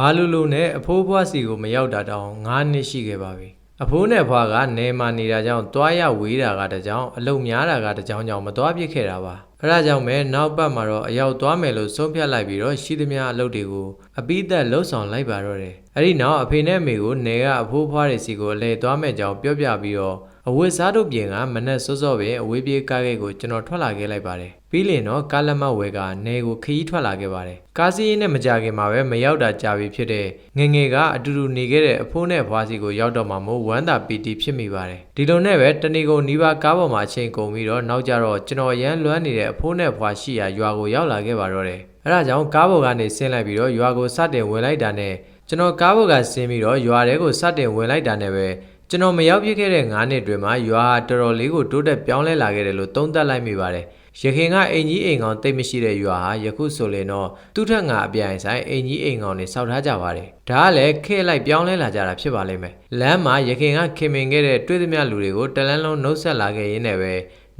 ဘာလို့လို့နဲ့အဖိုးဘွားစီကိုမရောက်တာတောင်9နှစ်ရှိခဲ့ပါပြီအဖိုးနဲ့ဘွားကနေမာနေတာကြောင့်တွားရဝေးတာကတကြောင်အလုံများတာကတကြောင်ကြောင့်မတွားပြစ်ခဲ့တာပါအဲဒါကြောင့်ပဲနောက်ပတ်မှာတော့အရောက်သွားမယ်လို့ဆုံးဖြတ်လိုက်ပြီးတော့ရှိသမျှအလုပ်တွေကိုအပိသက်လှုပ်ဆောင်လိုက်ပါတော့တယ်အဲဒီနောက်အဖေနဲ့အမေကိုနေကအဖိုးဘွားတွေစီကိုအလဲသွားမယ်ကြောင်းပြောပြပြီးတော့အဝတ်စားတို့ပြင်ကမနက်စောစောပဲအဝေးပြေးကားကိတ်ကိုကျွန်တော်ထွက်လာခဲ့လိုက်ပါတယ် ပြီးလင်တော့ကားလက်မဝဲကနေကိုခရီးထွက်လာခဲ့ပါတယ်ကားစီးရင်နဲ့မကြခင်မှာပဲမရောက်တာကြာပြီဖြစ်တဲ့ငယ်ငယ်ကအတူတူနေခဲ့တဲ့အဖိုးနဲ့ဘွားစီကိုရောက်တော့မှမို့ဝမ်းသာပီတိဖြစ်မိပါတယ်ဒီလိုနဲ့ပဲတဏီကုံနီးပါးကားပေါ်မှာအချိန်ကုန်ပြီးတော့နောက်ကြတော့ကျွန်တော်ရမ်းလွမ်းနေတဲ့အဖိုးနဲ့ဘွားရှိရာရွာကိုရောက်လာခဲ့ပါတော့တယ်အဲဒါကြောင့်ကားပေါ်ကနေဆင်းလိုက်ပြီးတော့ရွာကိုစတင်ဝင်လိုက်တာနဲ့ကျွန်တော်ကားပေါ်ကဆင်းပြီးတော့ရွာထဲကိုစတင်ဝင်လိုက်တာနဲ့ပဲ ကျွန်တော်မရောက်ပြစ်ခဲ့တဲ့9နှစ်တွင်မှာရွာဟာတော်တော်လေးကိုတိုးတက်ပြောင်းလဲလာခဲ့တယ်လို့သုံးသပ်လိုက်မိပါတယ်။ရခင်ကအင်ကြီးအိမ်ကောင်တိတ်မရှိတဲ့ရွာဟာယခုဆိုရင်တော့သူ့ထက်ငါအပြိုင်ဆိုင်အင်ကြီးအိမ်ကောင်တွေစောက်ထားကြပါတယ်။ဒါကလည်းခဲလိုက်ပြောင်းလဲလာကြတာဖြစ်ပါလိမ့်မယ်။လမ်းမှာရခင်ကခင်မင်ခဲ့တဲ့တွေ့သမျှလူတွေကိုတလန်းလုံးနှုတ်ဆက်လာခဲ့ရင်းနဲ့ပဲ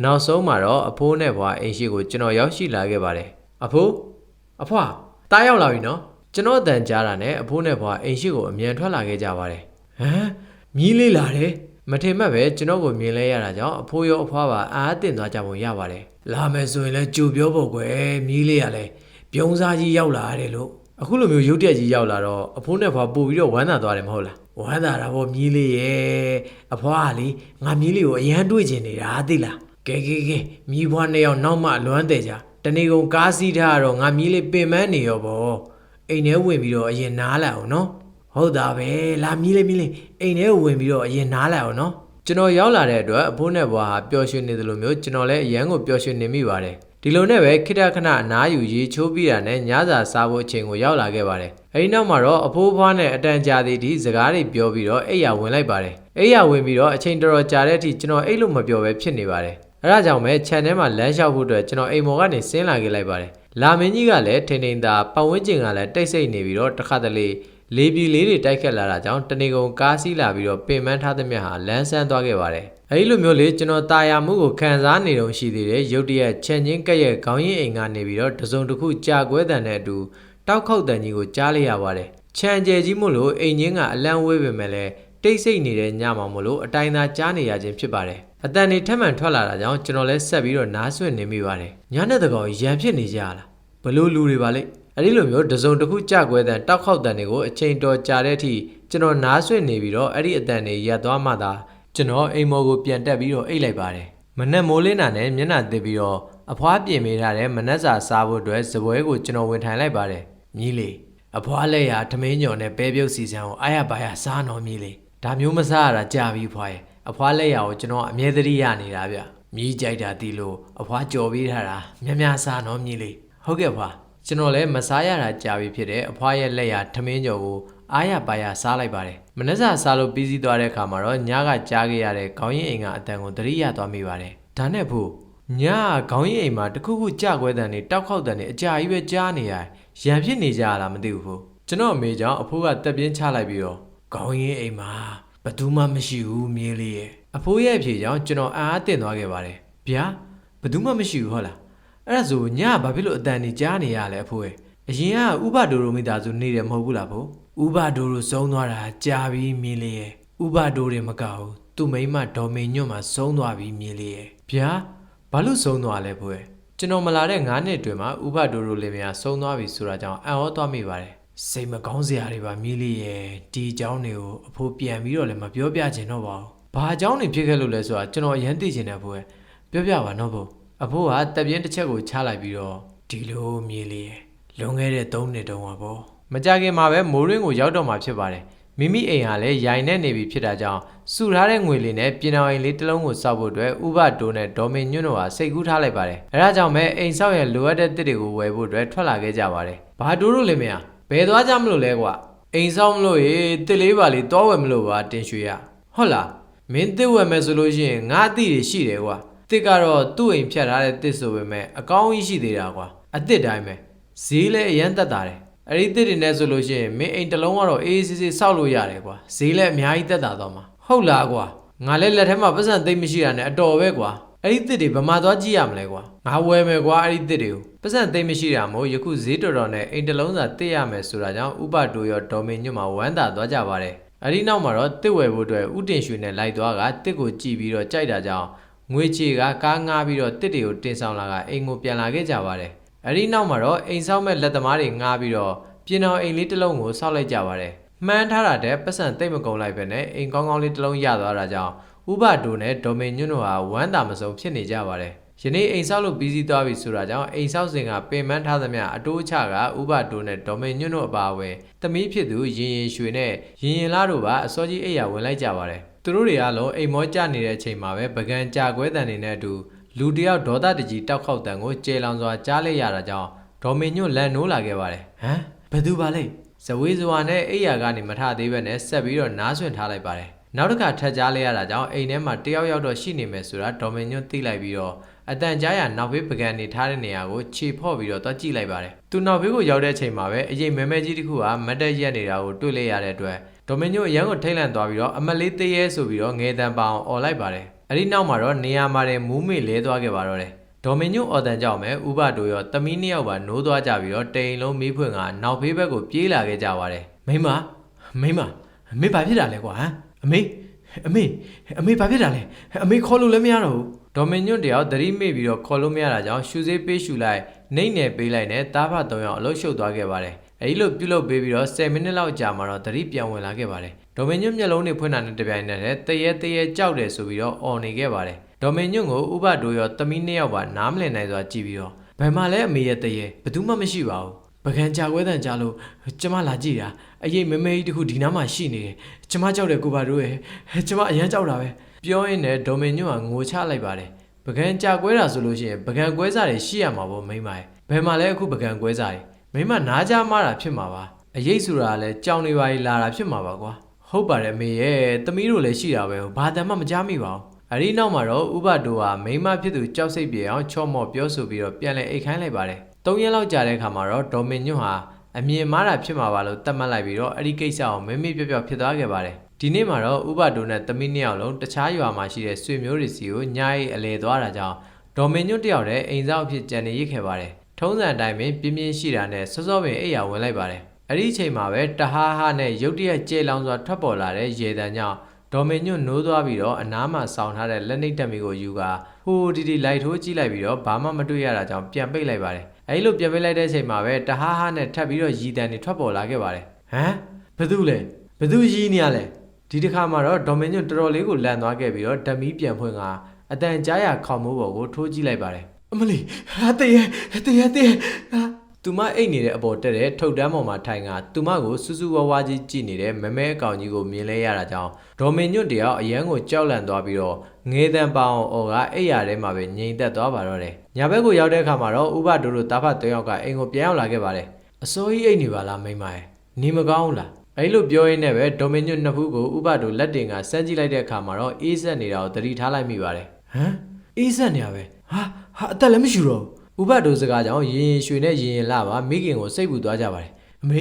နောက်ဆုံးမှာတော့အဖိုးနဲ့ဘွားအိမ်ရှိကိုကျွန်တော်ရောက်ရှိလာခဲ့ပါတယ်။အဖိုးအဖွာတားရောက်လာပြီနော်။ကျွန်တော်အတန်ကြားတာနဲ့အဖိုးနဲ့ဘွားအိမ်ရှိကိုအမြန်ထွက်လာခဲ့ကြပါတယ်။ဟမ် မြည်လေးလာတယ်မထင်မှတ်ပဲကျွန်တော်ကိုမြင်လဲရတာကြောင့်အဖိုးရောအဖွားပါအားအသင့်သွားကြပုံရပါတယ်လာမယ်ဆိုရင်လည်းကြိုပြောဖို့ကွယ်မြည်လေးရလဲပြုံးစားကြီးရောက်လာရတယ်လို့အခုလိုမျိုးရုတ်တရက်ကြီးရောက်လာတော့အဖိုးနဲ့ဖွားပို့ပြီးတော့ဝမ်းသာသွားတယ်မဟုတ်လားဝမ်းသာတာပေါ့မြည်လေးရဲ့အဖွားကလေငါမြည်လေးကိုအရန်တွေးချင်နေတာသိလားကဲကဲကဲမြည်ဖွားနှစ်ယောက်နောက်မှလွမ်းတယ်ကြတနေကုန်ကားစီးထားတော့ငါမြည်လေးပင်ပန်းနေရောပေါ့အိမ်ထဲဝင်ပြီးတော့အရင်နားလာအောင်နော် ဟုတ်တာပဲလာမြည်လေးမြည်လေးအိမ်ထဲကိုဝင်ပြီးတော့အရင်နားလိုက်အောင်နော်ကျွန်တော်ရောက်လာတဲ့အတွက်အဖိုးနဲ့ဘွားဟာပျော်ရွှင်နေသလိုမျိုးကျွန်တော်လည်းအရန်ကိုပျော်ရွှင်နေမိပါတယ်ဒီလိုနဲ့ပဲခိတခဏအနားယူရေချိုးပြီးတာနဲ့ညစာစားဖို့အချိန်ကိုရောက်လာခဲ့ပါတယ်အဲဒီနောက်မှာတော့အဖိုးဘွားနဲ့အတန်ကြာသည်ဒီစကားတွေပြောပြီးတော့အိယာဝင်လိုက်ပါတယ်အိယာဝင်ပြီးတော့အချိန်တော်တော်ကြာတဲ့အထိကျွန်တော်အိတ်လို့မပြောပဲဖြစ်နေပါတယ်အဲဒါကြောင့်ပဲခြံထဲမှာလမ်းလျှောက်ဖို့အတွက်ကျွန်တော်အိမ်မော်ကနေဆင်းလာခဲ့လိုက်ပါတယ်လာမင်းကြီးကလည်းထိန်ထိန်သာပတ်ဝန်းကျင်ကလည်းတိတ်ဆိတ်နေပြီးတော့တစ်ခါတလေ လေးပြည်လေးတွေတိုက်ခတ်လာတာကြောင့်တနေကုန်ကားစီးလာပြီးတော့ပင်ပန်းထားသမျှဟာလမ်းဆန်းသွားခဲ့ပါတယ်။အဲဒီလိုမျိုးလေးကျွန်တော်တာယာမှုကိုခံစားနေတုံရှိသေးတယ်ရုတ်တရက်ချန်ချင်းကက်ရဲ့ခေါင်းရင်းအိမ်ကနေပြီးတော့တစုံတစ်ခုကြာကွဲတန်တဲ့အတူတောက်ခောက်တန်ကြီးကိုကြားလိုက်ရပါတယ်။ချန်ကျဲကြီးမို့လို့အိမ်ချင်းကအလန့်ဝေးပေမဲ့လည်းတိတ်ဆိတ်နေတဲ့ညမှာမို့လို့အတိုင်းသာကြားနေရခြင်းဖြစ်ပါတယ်။အတန်နေထက်မှန်ထွက်လာတာကြောင့်ကျွန်တော်လည်းဆက်ပြီးတော့နားဆွင့်နေမိပါတယ်။ညနေတကောင်ရံဖြစ်နေကြလား။ဘလို့လူတွေပါလိမ့်။ အဲဒီလိုမျိုးတစုံတစ်ခုကြကွဲတဲ့တောက်ခောက်တန်တွေကိုအချိန်တော်ကြာတဲ့အထိကျွန်တော်နားဆွင့်နေပြီးတော့အဲ့ဒီအတန်တွေရပ်သွားမှသာကျွန်တော်အိမ်မော်ကိုပြန်တက်ပြီးတော့အိတ်လိုက်ပါတယ်မနက်မိုးလင်းတာနဲ့မျက်နှာသစ်ပြီးတော့အဖွားပြင်ပေးထားတဲ့မနက်စာစားဖို့အတွက်စပွဲကိုကျွန်တော်ဝင်ထိုင်လိုက်ပါတယ်မြည်လေအဖွားလက်ရထမင်းညော်နဲ့ပဲပြုတ်စီစံကိုအားရပါရစားတော်မြည်လေဒါမျိုးမစားရတာကြာပြီဖွားရဲ့အဖွားလက်ရကိုကျွန်တော်အမြဲတမ်းရနေတာဗျမြည်ကြိုက်တာတီလို့အဖွားကြော်ပေးထားတာမြများစားတော်မြည်လေဟုတ်ကဲ့ဖွား ကျွန်တော်လည်းမစားရတာကြာပြီဖြစ်တဲ့အဖွားရဲ့လက်ရထမင်းကြော်ကိုအားရပါရစားလိုက်ပါတယ်မနှက်စာစားလို့ပြီးစီးသွားတဲ့အခါမှာတော့ညကကြားခဲ့ရတဲ့ခေါင်းရင်းအိမ်ကအတန်ကိုသတိရသွားမိပါတယ်ဒါနဲ့ဖို့ညကခေါင်းရင်းအိမ်မှာတခုခုကြကွဲတန်နေတောက်ခောက်တန်နေအကြာကြီးပဲကြားနေရရံဖြစ်နေကြရလားမသိဘူးဖို့ကျွန်တော်အမေကြောင့်အဖိုးကတက်ပြင်းချလိုက်ပြီးတော့ခေါင်းရင်းအိမ်မှာဘယ်သူမှမရှိဘူးမြေးလေးရဲ့အဖိုးရဲ့အဖြေကြောင့်ကျွန်တော်အားအသင့်သွားခဲ့ပါတယ်ဗျာဘယ်သူမှမရှိဘူးဟုတ်လား အဲ့ဒါဆိုညကဘာဖြစ်လို့အတန်နေကြားနေရလဲအဖိုးရဲ့အရင်ကဥပဒိုရိုမိသားစုနေတယ်မဟုတ်ဘူးလားဖိုးဥပဒိုရိုဆုံးသွားတာကြာပြီမြင်လေရဲ့ဥပဒိုတွေမကဘူးသူ့မိန်းမဒေါ်မေညွတ်မှာဆုံးသွားပြီမြင်လေရဲ့ဗျာဘာလို့ဆုံးသွားလဲဖိုးရဲ့ကျွန်တော်မလာတဲ့9နှစ်အတွင်းမှာဥပဒိုရိုလေးများဆုံးသွားပြီဆိုတာကြောင့်အံ့ဩသွားမိပါတယ်စိတ်မကောင်းစရာတွေပါမြည်လေးရဲ့ဒီအကြောင်းတွေကိုအဖိုးပြန်ပြီးတော့လည်းမပြောပြချင်တော့ပါဘူးဘာအကြောင်းတွေဖြစ်ခဲ့လို့လဲဆိုတာကျွန်တော်အရင်သိချင်တယ်ဖိုးရဲ့ပြောပြပါနော်ဖိုး အဖိုးကတပ်ပြင်းတစ်ချက်ကိုချလိုက်ပြီးတော့ဒီလိုမြေးလေးရယ်လွန်ခဲ့တဲ့3နှစ်တုန်းကပေါ့မကြခင်မှာပဲမိုးရင်းကိုရောက်တော့မှဖြစ်ပါတယ်မိမိအိမ်ဟာလည်းရိုင်နေနေပြီဖြစ်တာကြောင့်စုထားတဲ့ငွေလေးနဲ့ပြင်တော်အိမ်လေးတစ်လုံးကိုစောက်ဖို့အတွက်ဥပတိုးနဲ့ဒေါ်မင်ညွန့်တို့ဟာစိတ်ကူးထားလိုက်ပါတယ်အဲဒါကြောင့်ပဲအိမ်ဆောက်ရဲ့လိုအပ်တဲ့တစ်တွေကိုဝယ်ဖို့အတွက်ထွက်လာခဲ့ကြပါတယ်ဘာတိုးတို့လည်းမရဘယ်သွားကြမလို့လဲကွာအိမ်ဆောက်မလို့ရေတစ်လေးပါလေးတောဝယ်မလို့ပါတင်ရွှေရဟုတ်လားမင်းတစ်ဝယ်မယ်ဆိုလို့ရှိရင်ငါအသည့်တွေရှိတယ်ကွာ တစ်ကတော့သူ့အိမ်ဖြတ်ထားတဲ့တစ်ဆိုပေမဲ့အကောင်းကြီးရှိသေးတာကွာအတစ်တိုင်းပဲဈေးလည်းအရန်တက်တာတယ်အဲ့ဒီတစ်တွေနဲ့ဆိုလို့ရှိရင်မင်းအိမ်တစ်လုံးကတော့အေးအေးဆေးဆေးစောက်လို့ရတယ်ကွာဈေးလည်းအများကြီးတက်တာတော့မှာဟုတ်လားကွာငါလည်းလက်ထဲမှာပတ်စံသိမ့်မရှိတာနဲ့အတော်ပဲကွာအဲ့ဒီတစ်တွေဘယ်မှာသွားကြည့်ရမလဲကွာငါဝယ်မယ်ကွာအဲ့ဒီတစ်တွေကိုပတ်စံသိမ်းမရှိတာမို့ယခုဈေးတော်တော်နဲ့အိမ်တစ်လုံးစာတစ်ရမယ်ဆိုတာကြောင့်ဥပတိုရောဒေါ်မင်ညွတ်မှာဝမ်းသာသွားကြပါတယ်အဲ့ဒီနောက်မှာတော့တစ်ဝယ်ဖို့အတွက်ဥတင်ရွှေနဲ့လိုက်သွားကတစ်ကိုကြည့်ပြီးတော့ကြိုက်တာကြောင့် ငွေချေကကားငားပြီးတော့တစ်တွေကိုတင်ဆောင်လာကအိမ်ကိုပြန်လာခဲ့ကြပါတယ်အဲ့ဒီနောက်မှာတော့အိမ်ဆောက်မဲ့လက်သမားတွေငားပြီးတော့ပြင်တော်အိမ်လေးတစ်လုံးကိုဆောက်လိုက်ကြပါတယ်မှန်းထားတာတဲ့ပတ်စံသိမ့်မကုန်လိုက်ပဲနဲ့အိမ်ကောင်းကောင်းလေးတစ်လုံးရသွားတာကြောင့်ဥပတိုနဲ့ဒေါ်မင်ညွတ်တို့ဟာဝမ်းသာမဆုံးဖြစ်နေကြပါတယ်ယနေ့အိမ်ဆောက်လို့ပြီးစီးသွားပြီဆိုတာကြောင့်အိမ်ဆောက်စဉ်ကပင်ပန်းထားသမျှအတိုးချကဥပတိုးနဲ့ဒေါ်မင်ညွန့်တို့အပါအဝင်သမီးဖြစ်သူရင်ရင်ရွှေနဲ့ရင်ရင်လာတို့ပါအစောကြီးအိယာဝင်လိုက်ကြပါတယ် သူတို့တွေအလုံးအိမ်မောကျနေတဲ့အချိန်မှာပဲပကံကြာခွဲတန်နေတဲ့အတူလူတစ်ယောက်ဒေါသတကြီးတောက်ခေါက်တန်ကိုကျေလောင်စွာကြားလိုက်ရတာကြောင့်ဒေါ်မင်ညွန့်လန်နိုးလာခဲ့ပါတယ်ဟမ်ဘယ်သူပါလဲဇဝေးစွာနဲ့အိယာကနေမထသေးပဲနဲ့ဆက်ပြီးတော့နားဆွင့်ထားလိုက်ပါတယ်နောက်တစ်ခါထပ်ကြားလိုက်ရတာကြောင့်အိမ်ထဲမှာတယောက်ယောက်တော့ရှိနေမယ်ဆိုတာဒေါ်မင်ညွန့်သိလိုက်ပြီးတော့အတန်ကြားရနောက်ဘေးပကံနေထားတဲ့နေရာကိုခြေဖော့ပြီးတော့တွားကြည့်လိုက်ပါတယ်။သူနောက်ဘေးကိုရောက်တဲ့အချိန်မှာပဲအရေးမဲမဲကြီးတစ်ခုကမတ်တက်ရက်နေတာကိုတွေ့လိုက်ရတဲ့အတွက် ဒေါ်မင်ညိုအရန်ကိုထိတ်လန့်သွားပြီးတော့အမလေးသေးရဲဆိုပြီးတော့ငဲတန်ပအောင်អော်လိုက်ပါတယ်။အဲဒီနောက်မှာတော့နေရာမှာတဲ့မူးမေလဲသွားခဲ့ပါတော့တယ်။ဒေါ်မင်ညိုအော်တန်ကြောင့်ပဲဥပတို့ရောတမီးနှစ်ယောက်ပါနိုးသွားကြပြီးတော့တိမ်လုံးမီးဖွင့်ကနောက်ဘေးဘက်ကိုပြေးလာခဲ့ကြပါတယ်။မိမမိမအမေဘာဖြစ်တာလဲကွာဟမ်အမေအမေအမေဘာဖြစ်တာလဲအမေခေါ်လို့လည်းမရတော့ဘူးဒေါ်မင်ညွန့်တယောက်သတိမေ့ပြီးတော့ခေါ်လို့မရတာကြောင့်ရှူစေးပေးရှူလိုက်နှိမ့်နယ်ပေးလိုက်နဲ့တားဖသုံးယောက်အလုတ်ရှုပ်သွားခဲ့ပါတယ် အဲဒီလိုပြုလုပ်ပေးပြီးတော့10မိနစ်လောက်ကြာမှတော့သတိပြန်ဝင်လာခဲ့ပါတယ်ဒေါ်မင်ညွန့်မျက်လုံးတွေဖွင့်တာနဲ့တပြိုင်နက်တည်းတရေတရေကြောက်တယ်ဆိုပြီးတော့អော်နေခဲ့ပါတယ်ဒေါ်မင်ညွန့်ကိုဥပဒိုရောတမီးနှစ်ယောက်ပါနားမလည်နိုင်စွာကြည့်ပြီးတော့ဘယ်မှာလဲအမေရဲ့တရေဘယ်သူမှမရှိပါဘူးပကံကြာခွဲတန်ကြလို့ကျမလာကြည့်တာအရေးမမေကြီးတခုဒီနားမှာရှိနေတယ်ကျမကြောက်တယ်ကိုပါတို့ရဲ့ကျမအရန်ကြောက်တာပဲပြောရင်းနဲ့ဒေါ်မင်ညွန့်ကငိုချလိုက်ပါတယ်ပကံကြာခွဲတာဆိုလို့ရှိရင်ပကံကွဲစားတွေရှိရမှာပေါ့မိမရဲ့ဘယ်မှာလဲအခုပကံကွဲစားတွေ မိမနားကြမားတာဖြစ်မှာပါအရေးဆိုတာကလည်းကြောင်နေပါလေလာတာဖြစ်မှာပါကွာဟုတ်ပါတယ်မေရဲ့သမီးတို့လည်းရှိတာပဲဘာတမ်းမှမကြားမိပါဘူးအဒီနောက်မှာတော့ဥပဒိုဟာမိန်းမဖြစ်သူကြောက်စိတ်ပြေအောင်ချော့မော့ပြောဆိုပြီးတော့ပြန်လဲအိတ်ခိုင်းလိုက်ပါတယ်။၃ရက်လောက်ကြာတဲ့အခါမှာတော့ဒေါ်မင်ညွန့်ဟာအမြင်မှားတာဖြစ်မှာပါလို့သတ်မှတ်လိုက်ပြီးတော့အဲ့ဒီကိစ္စကိုမမေ့ပြော့ပြော့ဖြစ်သွားခဲ့ပါတယ်။ဒီနေ့မှာတော့ဥပဒိုနဲ့သမီးနှစ်ယောက်လုံးတခြားရွာမှာရှိတဲ့ဆွေမျိုးတွေစီကိုညာရီအလဲသွားတာကြောင့်ဒေါ်မင်ညွန့်တယောက်တည်းအိမ်စားအဖြစ်ကြံနေရစ်ခဲ့ပါတယ်။ ထုံးစံအတိုင်းပင်ပြင်းပြင်းရှိတာနဲ့စောစောပင်အိယာဝင်လိုက်ပါတယ်။အဲ့ဒီအချိန်မှာပဲတဟားဟားနဲ့ရုတ်တရက်ကျေလောင်စွာထွက်ပေါ်လာတဲ့ရေတံကြောင့်ဒေါ်မင်ညွန့်နိုးသွားပြီးတော့အနားမှာဆောင်းထားတဲ့လက်နှိပ်တက်မီကိုယူကာဟိုဒီဒီလိုက်ထိုးကြည့်လိုက်ပြီးတော့ဘာမှမတွေ့ရတာကြောင့်ပြန်ပိတ်လိုက်ပါတယ်အဲဒီလိုပြန်ပိတ်လိုက်တဲ့အချိန်မှာပဲတဟားဟားနဲ့ထပ်ပြီးတော့ရည်တန်တွေထွက်ပေါ်လာခဲ့ပါတယ်ဟမ်ဘသူလဲဘသူရည်နေရလဲဒီတစ်ခါမှာတော့ဒေါ်မင်ညွန့်တော်တော်လေးကိုလန်သွားခဲ့ပြီးတော့ဓမီပြန်ဖွင့်ကအတန်ကြားရခေါင်မိုးပေါ်ကိုထိုးကြည့်လိုက်ပါတယ် အမလီဟာတည်းတည်းတည်းဟာသူမအိတ်နေတဲ့အပေါ်တက်တဲ့ထုတ်တန်းပေါ်မှာထိုင်ကသူမကိုစူးစူးဝါးဝါးကြီးကြည့်နေတဲ့မမဲအကောင်ကြီးကိုမြင်လဲရတာကြောင့်ဒေါ်မင်ညွတ်တယောက်အရန်ကိုကြောက်လန့်သွားပြီးတော့ငေးတန်ပအောင်အော်ကအိတ်ရထဲမှာပဲငြိမ်သက်သွားပါတော့တယ်။ညာဘက်ကိုရောက်တဲ့အခါမှာတော့ဥပဒိုတို့တာဖတ်တယောက်ကအိမ်ကိုပြန်ရောက်လာခဲ့ပါတယ်။အစိုးရအိတ်နေပါလားမိမရဲ့။နေမကောင်းဘူးလား။အဲ့လိုပြောရင်းနဲ့ပဲဒေါ်မင်ညွတ်နှစ်ဖူးကိုဥပဒိုလက်တင်ကစမ်းကြည့်လိုက်တဲ့အခါမှာတော့အေးဆက်နေတာကိုသတိထားလိုက်မိပါတယ်။ဟမ်အေးဆက်နေရပဲ။ ဟာဟာအသက်လည်းမရှိတော့ဘူးဥပဒိုစကားကြောင့်ရင်ရင်ရွှေနဲ့ရင်ရင်လာပါမိခင်ကိုစိတ်ပူသွားကြပါတယ်အမေ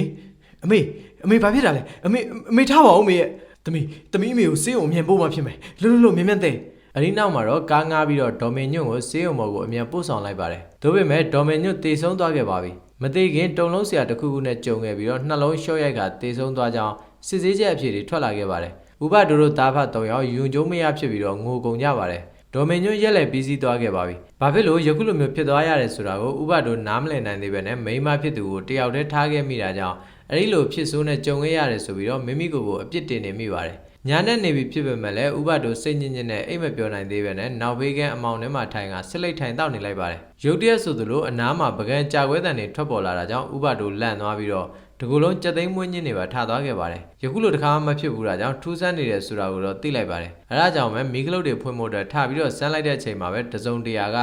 အမေအမေဘာဖြစ်တာလဲအမေအမေထားပါဦးမေရဲ့တမီတမီအမေကိုစေးအောင်အမြန်ပို့မှဖြစ်မယ်လွတ်လွတ်လွတ်မြန်မြန်သေးအဒီနောက်မှာတော့ကားငားပြီးတော့ဒေါ်မင်ညွန့်ကိုစေးအောင်မော်ကိုအမြန်ပို့ဆောင်လိုက်ပါတယ်ဒါပေမဲ့ဒေါ်မင်ညွန့်တေဆုံးသွားခဲ့ပါပြီမသေးခင်တုံလုံးဆရာတစ်ခုခုနဲ့ကြုံခဲ့ပြီးတော့နှလုံးလျှော့ရိုက်ကတေဆုံးသွားကြောင်းစစ်ဆေးချက်အဖြစ်တွေထွက်လာခဲ့ပါတယ်ဥပဒိုတို့တားဖတ်၃ယောက်ယွန်ကျုံမရဖြစ်ပြီးတော့ငိုကုန်ကြပါတယ် ဒေါ်မင်ညွန့်ရက်လက်ပြီးစီးသွားခဲ့ပါပြီ။ဘာဖြစ်လို့ယခုလိုမျိုးဖြစ်သွားရတယ်ဆိုတာကိုဥပဒိုနားမလည်နိုင်သေးပဲနဲ့မိန်းမဖြစ်သူကိုတယောက်တည်းထားခဲ့မိတာကြောင့်အဲ့ဒီလိုဖြစ်ဆိုးနဲ့ကြုံခဲ့ရတယ်ဆိုပြီးတော့မိမိကိုယ်ကိုအပြစ်တင်နေမိပါတယ်။ညာနဲ့နေပြီးဖြစ်ပေမဲ့လည်းဥပဒိုစိတ်ညစ်ညစ်နဲ့အိတ်မပြောနိုင်သေးပဲနဲ့နောက်ဘေးကန်းအမောင်ထဲမှာထိုင်ကဆစ်လိတ်ထိုင်တောက်နေလိုက်ပါတယ်။ရုတ်တရက်ဆိုသလိုအနားမှာပကံကြာခွဲတန်တွေထွက်ပေါ်လာတာကြောင့်ဥပဒိုလန့်သွားပြီးတော့ ဒီကုလုံးကြက်သိမ်းမွေးညင်းနေပါထသွားခဲ့ပါတယ်။ယခုလိုတစ်ခါမှမဖြစ်ဘူးတာကြောင့်ထူးဆန်းနေတယ်ဆိုတာကိုတော့သိလိုက်ပါတယ်။အဲဒါကြောင့်ပဲမီးကလုတ်တွေဖွင့်ဖို့အတွက်ထပြီးတော့ဆန်းလိုက်တဲ့အချိန်မှာပဲတစုံတရာက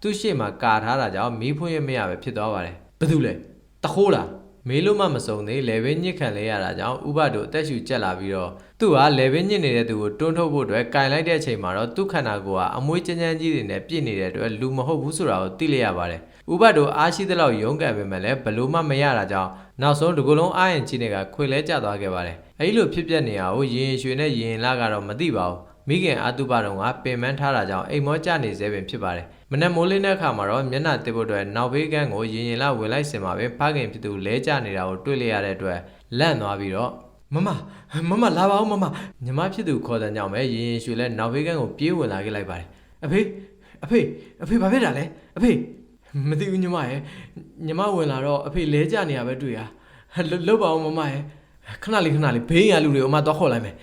သူ့ရှေ့မှာကာထားတာကြောင့်မီးဖွင့်ရမရပဲဖြစ်သွားပါတယ်။ဘာလို့လဲ။တခိုးလား။မေးလို့မှမစုံသေးလေဘင်းညစ်ခံလဲရတာကြောင့်ဥပဒိုအသက်ရှူကျက်လာပြီးတော့သူ့ဟာလေဘင်းညစ်နေတဲ့သူကိုတွန်းထုတ်ဖို့အတွက်ကင်လိုက်တဲ့အချိန်မှာတော့သူ့ခန္ဓာကိုယ်ကအမွှေးကြမ်းကြမ်းကြီးတွေနဲ့ပြည့်နေတဲ့အတွက်လူမဟုတ်ဘူးဆိုတာကိုသိလိုက်ရပါတယ်။ဥပဒိုအားရှိသလောက်ရုန်းကန်ပေမဲ့လည်းဘလို့မှမရတာကြောင့် နောက်ဆုံးဒီကုလုံးအားရင်ကြီးတွေကခွေလဲကျသွားခဲ့ပါတယ်။အဲဒီလိုဖြစ်ပျက်နေတာကိုရင်ရွှေနဲ့ရင်လာကတော့မသိပါဘူး။မိခင်အာတုပတော်ကပင်မန်းထားတာကြောင့်အိမ်မောကျနေစေပင်ဖြစ်ပါတယ်။မနက်မိုးလင်းတဲ့အခါမှာတော့မျက်နှာတစ်ဖို့အတွက်နောက်ဘေးကန်းကိုရင်ရင်လာဝင်လိုက်စင်မှာပဲဖခင်ဖြစ်သူလဲကျနေတာကိုတွေ့လိုက်ရတဲ့အတွက်လန့်သွားပြီးတော့မမမမလာပါဦးမမညီမဖြစ်သူခေါ်တဲ့ကြောင့်ပဲရင်ရင်ရွှေလဲနောက်ဘေးကန်းကိုပြေးဝင်လာခဲ့လိုက်ပါတယ်အဖေအဖေအဖေဘာဖြစ်တာလဲအဖေ မသိဘူးညီမရဲ့ညီမဝင်လာတော့အဖေလဲကျနေရပဲတွေ့ရလှလှုပ်ပါဦးမမရဲ့ခဏလေးခဏလေးဘေးရလူတွေကိုအမတော့ခေါ်လိုက်မယ်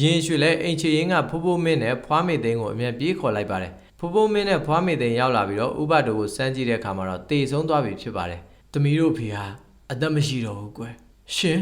ရင်ရွှေလဲအိမ်ချေရင်ကဖိုးဖိုးမင်းနဲ့ဖွားမေသိန်းကိုအမြန်ပြေးခေါ်လိုက်ပါတယ်ဖိုးဖိုးမင်းနဲ့ဖွားမေသိန်းရောက်လာပြီးတော့ဥပဒိုကိုစမ်းကြည့်တဲ့အခါမှာတော့တေဆုံးသွားပြီဖြစ်ပါတယ်တမီးတို့ဖေဟာအသက်မရှိတော့ဘူးကွယ်ရှင်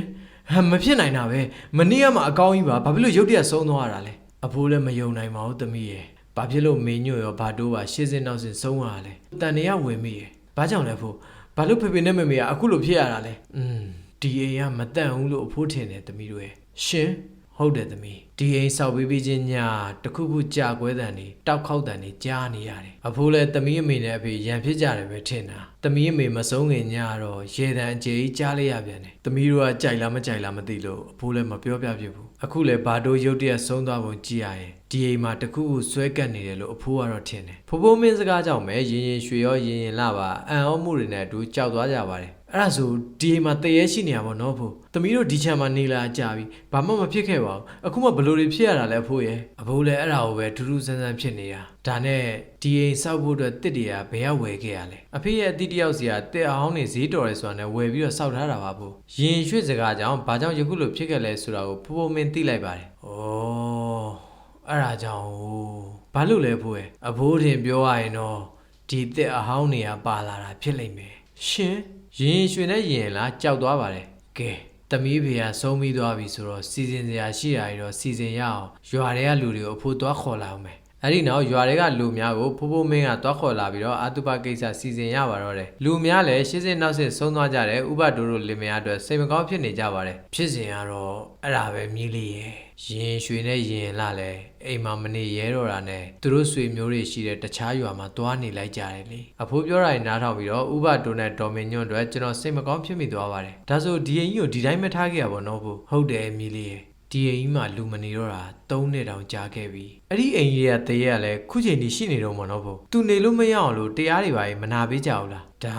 ဟမ်မဖြစ်နိုင်တာပဲမနေ့ကမှအကောင်းကြီးပါဘာဖြစ်လို့ရုတ်တရက်ဆုံးသွားရတာလဲအဖိုးလည်းမယုံနိုင်ပါဘူးတမီးရဲ့ ဘာဖြစ်လို့မင်းညွန့်ရောဘာတိုးပါရှေ့စင်းနောက်စင်းဆုံးရတာလဲတန်နေရဝင်မိရဲ့ဘာကြောင့်လဲဖိုးဘာလို့ဖေဖေနဲ့မေမေကအခုလိုဖြစ်ရတာလဲอืมဒီအိမ်ကမတန့်ဘူးလို့အဖိုးထင်တယ်တမီးတို့ရဲ့ရှင်ဟုတ်တယ်သမီးဒီအိမ်ဆောက်ပြီးပြီးချင်းညာတခုခုကြာကွဲတန်နေတောက်ခောက်တန်နေကြားနေရတယ်အဖိုးလည်းသမီးအမေနဲ့အဖေရန်ဖြစ်ကြတယ်ပဲထင်တာသမီးအမေမဆုံးခင်ညာတော့ရေတံအကျေကြီးကြားလိုက်ရပြန်တယ်သမီးတို့ကကြိုက်လားမကြိုက်လားမသိလို့အဖိုးလည်းမပြောပြဖြစ်ဘူး အခုလည်းဘာတို့ရုတ်တရက်ဆုံးသွားပုံကြည့်ရရင်ဒီအိမ်မှာတခုခုဆွဲကပ်နေတယ်လို့အဖိုးကတော့ထင်တယ်ဖိုးဖိုးမင်းစကားကြောင့်ပဲရင်ရင်ရွှေရောရင်ရင်လာပါအံ့ဩမှုတွေနဲ့အတူကြောက်သွားကြပါတယ် အဲ့ဒါဆိုဒီအိမ်မှာတရေရှိနေရပါတော့ဖို့သမီးတို့ဒီချမ်းမှာနေလာကြပြီဘာမှမဖြစ်ခဲ့ပါဘူးအခုမှဘလို့တွေဖြစ်ရတာလဲအဖိုးရဲ့အဖိုးလည်းအဲ့ဒါကိုပဲထူးထူးဆန်းဆန်းဖြစ်နေတာဒါနဲ့ဒီအိမ်ဆောက်ဖို့အတွက်တစ်တွေကဘယ်ကဝယ်ခဲ့ရလဲအဖေရဲ့အတိတယောက်စီကတစ်အဟောင်းနေဈေးတော်ရဲဆိုတာနဲ့ဝယ်ပြီးတော့စောက်ထားတာပါဖို့ရင်ရွှေ့စကားကြောင့်ဘာကြောင့်ယခုလိုဖြစ်ခဲ့လဲဆိုတာကိုဖိုးဖိုးမင်းသိလိုက်ပါတယ်ဩအဲ့ဒါကြောင့်ဟိုဘာလို့လဲဖိုးရဲ့အဖိုးထင်ပြောရရင်တော့ဒီတစ်အဟောင်းတွေကပါလာတာဖြစ်လိမ့်မယ်ရှင် ရင်ရွှေနဲ့ရင်လားကြောက်သွားပါတယ်ကဲတမီးဖေကဆုံးပြီးသွားပြီဆိုတော့စီစဉ်စရာရှိတာတွေတော့စီစဉ်ရအောင်ရွာတွေကလူတွေကိုအဖို့သွားခေါ်လာအောင်မယ် အဲ့ဒီနောက်ရွာတွေကလူများကိုဖိုးဖိုးမင်းကသွားခေါ်လာပြီးတော့အာတုပကိစ္စစီစဉ်ရပါတော့တယ်လူများလည်းရှင်းစင်းနောက်စစ်ဆုံးသွားကြတယ်ဥပဒိုတို့လင်မယားအတွက်စိတ်မကောင်းဖြစ်နေကြပါတယ်ဖြစ်စဉ်ကတော့အဲ့ဒါပဲမြည်လေးရဲ့ရင်ရွှေနဲ့ရင်လာလဲအိမ်မှာမနေရဲတော့တာနဲ့သူတို့ဆွေမျိုးတွေရှိတဲ့တခြားရွာမှာသွားနေလိုက်ကြတယ်လေအဖိုးပြောတာရင်နားထောင်ပြီးတော့ဥပဒိုနဲ့ဒေါ်မင်ညွန့်အတွက်ကျွန်တော်စိတ်မကောင်းဖြစ်မိသွားပါတယ်ဒါဆိုဒီအိမ်ကြီးကိုဒီတိုင်းမထားခဲ့ရပါတော့ဘူးဟုတ်တယ်မြည်လေးရဲ့ ဒီအိမ်ကြီးမှာလူမနေတော့တာ၃နှစ်တောင်ကြာခဲ့ပြီအဲ့ဒီအိမ်ကြီးကတရေကလည်းခုချိန်ထိရှိနေတော့မနော်ဘူးသူနေလို့မရအောင်လို့တရားတွေပါရင်မနာပေးကြဘူးလားဒါ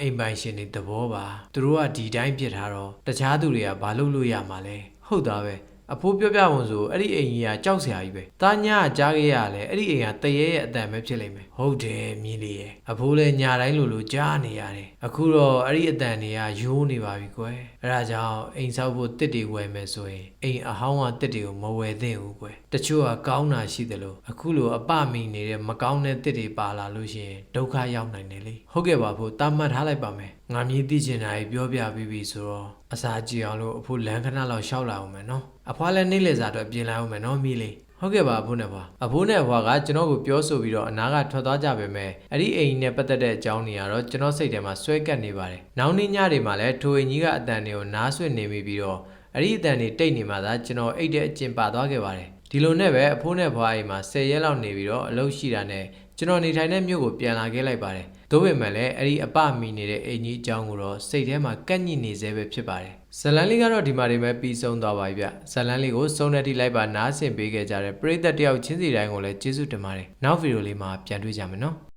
အိမ်ပိုင်ရှင်တွေသဘောပါသူတို့ကဒီတိုင်းပြစ်ထားတော့တခြားသူတွေကဘာလုပ်လို့ရမှာလဲဟုတ်သားပဲ အဖိုးပြောပြဝင်ဆိုအဲ့ဒီအိမ်ကြီးကကြောက်စရာကြီးပဲ။တာညာကကြားခဲ့ရလဲအဲ့ဒီအိမ်ကတရေရဲ့အတန်ပဲဖြစ်လိမ့်မယ်။ဟုတ်တယ်မြည်လေးရဲ့။အဖိုးလည်းညာတိုင်းလိုလိုကြားနေရတယ်။အခုတော့အဲ့ဒီအတန်တွေကရိုးနေပါပြီကွယ်။အဲ့ဒါကြောင့်အိမ်ဆောက်ဖို့တစ်တွေဝယ်မယ်ဆိုရင်အိမ်အဟောင်းကတစ်တွေကိုမဝယ်သင့်ဘူးကွယ်။တချို့ကကောင်းတာရှိတယ်လို့အခုလိုအပမိနေတဲ့မကောင်းတဲ့တစ်တွေပါလာလို့ရှိရင်ဒုက္ခရောက်နိုင်တယ်လေ။ဟုတ်ကဲ့ပါဖို့တာမှတ်ထားလိုက်ပါမယ်။ငါမြည်သိချင်တာကြီးပြောပြပြီးပြီဆိုတော့အစာကြည့်အောင်လို့အဖိုးလမ်းခဏလောက်ရှောက်လာအောင်မယ်နော်။ အဖွားလည်းနေလေစားအတွက်ပြင်လာအောင်မယ်နော်မီးလေး။ဟုတ်ကဲ့ပါအဖိုးနဲ့ဖွာအဖိုးနဲ့ဖွာကကျွန်တော်ကိုပြောဆိုပြီးတော့အနာကထွက်သွားကြပါမယ်အဲ့ဒီအိမ်နဲ့ပတ်သက်တဲ့အကြောင်းတွေကတော့ကျွန်တော်စိတ်ထဲမှာစွဲကပ်နေပါတယ်နောက်နေ့ညတွေမှာလည်းထိုအိမ်ကြီးကအတန်တွေကိုနားဆွနေမိပြီးတော့အဲ့ဒီအတန်တွေတိတ်နေမှသာကျွန်တော်အိတ်တဲ့အကျင်ပါသွားခဲ့ပါတယ်ဒီလိုနဲ့ပဲအဖိုးနဲ့ဖွာအိမ်မှာ10ရက်လောက်နေပြီးတော့အလုပ်ရှိတာနဲ့ကျွန်တော်နေထိုင်တဲ့မြို့ကိုပြန်လာခဲ့လိုက်ပါတယ်။သို့ပေမဲ့လည်းအဲ့ဒီအပမီနေတဲ့အင်ကြီးအကြောင်းကိုတော့စိတ်ထဲမှာကန့်ညစ်နေသေးပဲဖြစ်ပါတယ်။ ဇလန်လေးကတော့ဒီမှာနေပဲပြီးဆုံးသွားပါပြီဗျ။ဇလန်လေးကိုစုံတဲ့ထိလိုက်ပါနားဆင်ပေးခဲ့ကြတဲ့ပရိသတ်တယောက်ချင်းစီတိုင်းကိုလည်းကျေးဇူးတင်ပါတယ်။နောက်ဗီဒီယိုလေးမှာပြန်တွေ့ကြမယ်နော်။